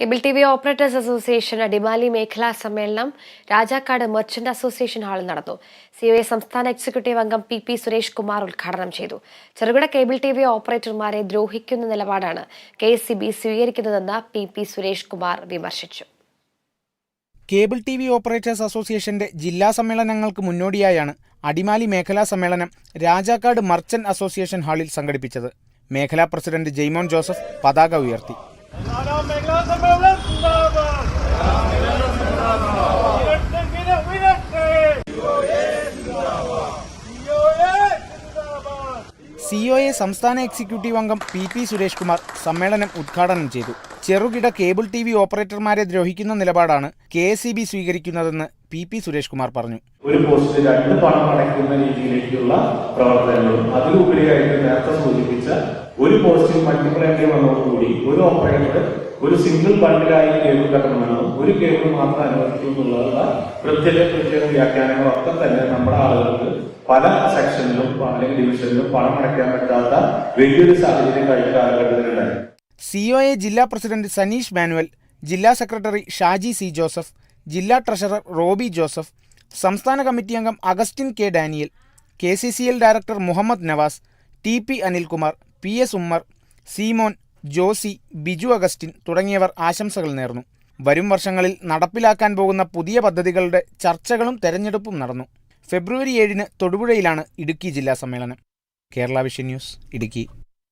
Cable T V operators association Adimali മേഖലാ സമ്മേളനം Rajakkad merchant association ഹാളിൽ നടന്നു. സി ഒ എ സംസ്ഥാന എക്സിക്യൂട്ടീവ് അംഗം പി പി സുരേഷ് കുമാർ ഉദ്ഘാടനം ചെയ്തു. ചെറുകിട കേബിൾ ടി വി ഓപ്പറേറ്റർമാരെ ദ്രോഹിക്കുന്ന നിലപാടാണ് കെ എസ് സി ബി സ്വീകരിക്കുന്നതെന്ന് പി പി സുരേഷ് കുമാർ വിമർശിച്ചു. കേബിൾ ടി വി ഓപ്പറേറ്റേഴ്സ് അസോസിയേഷന്റെ ജില്ലാ സമ്മേളനങ്ങൾക്ക് മുന്നോടിയായാണ് അടിമാലി മേഖലാ സമ്മേളനം രാജാക്കാട് മർച്ചന്റ് അസോസിയേഷൻ ഹാളിൽ സംഘടിപ്പിച്ചത്. മേഖലാ പ്രസിഡന്റ് ജെയ്മോൻ ജോസഫ് പതാക ഉയർത്തി. നാലാം സി ഒ എ സംസ്ഥാന എക്സിക്യൂട്ടീവ് അംഗം പി പി സുരേഷ് കുമാർ സമ്മേളനം ഉദ്ഘാടനം ചെയ്തു. ചെറുകിട കേബിൾ ടി വി ഓപ്പറേറ്റർമാരെ ദ്രോഹിക്കുന്ന നിലപാടാണ് കെ എസ് ഇ ബി സ്വീകരിക്കുന്നതെന്ന് പി പി സുരേഷ് കുമാർ പറഞ്ഞു. ഒരു പോസ്റ്റിൽ രണ്ട് പണം അടയ്ക്കുന്ന രീതിയിലേക്കുള്ള പ്രവർത്തനങ്ങളും അതിലുപരിയായിട്ട് നേരത്തെ സൂചിപ്പിച്ച ഒരു പോസ്റ്റിൽ മൾട്ടിപ്പിൾ എൻട്രി വന്നതോടുകൂടി ഒരു ഓപ്പറേറ്റർ ഒരു സിംഗിൾ ബണ്ടിലായി കേബിൾ കെട്ടണമെന്നും ഒരു കേബിൾ മാത്രം അനുവദിക്കും എന്നുള്ള പ്രത്യേക പ്രത്യേക വ്യാഖ്യാനങ്ങളൊക്കെ തന്നെ നമ്മുടെ ആളുകൾക്ക് പല സെക്ഷനിലും അല്ലെങ്കിൽ ഡിവിഷനിലും പണം അടയ്ക്കാൻ പറ്റാത്ത വലിയൊരു സാഹചര്യം കഴിഞ്ഞ കാലഘട്ടത്തിലുണ്ടായി. സി ഒ എ ജില്ലാ പ്രസിഡന്റ് സനീഷ് മാനുവൽ ജില്ലാ സെക്രട്ടറി ഷാജി സി ജോസഫ് ജില്ലാ ട്രഷറർ റോബി ജോസഫ് സംസ്ഥാന കമ്മിറ്റി അംഗം Augustine K Daniel K C C L director Muhammad Nawaz T P Anilkumar P S Ummer Seemon Josy Biju Augustine തുടങ്ങിയവർ ആശംസകൾ നേർന്നു. വരും വർഷങ്ങളിൽ നടപ്പിലാക്കാൻ പോകുന്ന പുതിയ പദ്ധതികളുടെ ചർച്ചകളും തെരഞ്ഞെടുപ്പും നടന്നു. ഫെബ്രുവരി ഏഴിന് തൊടുപുഴയിലാണ് ഇടുക്കി ജില്ലാ സമ്മേളനം. Kerala vision news Idukki.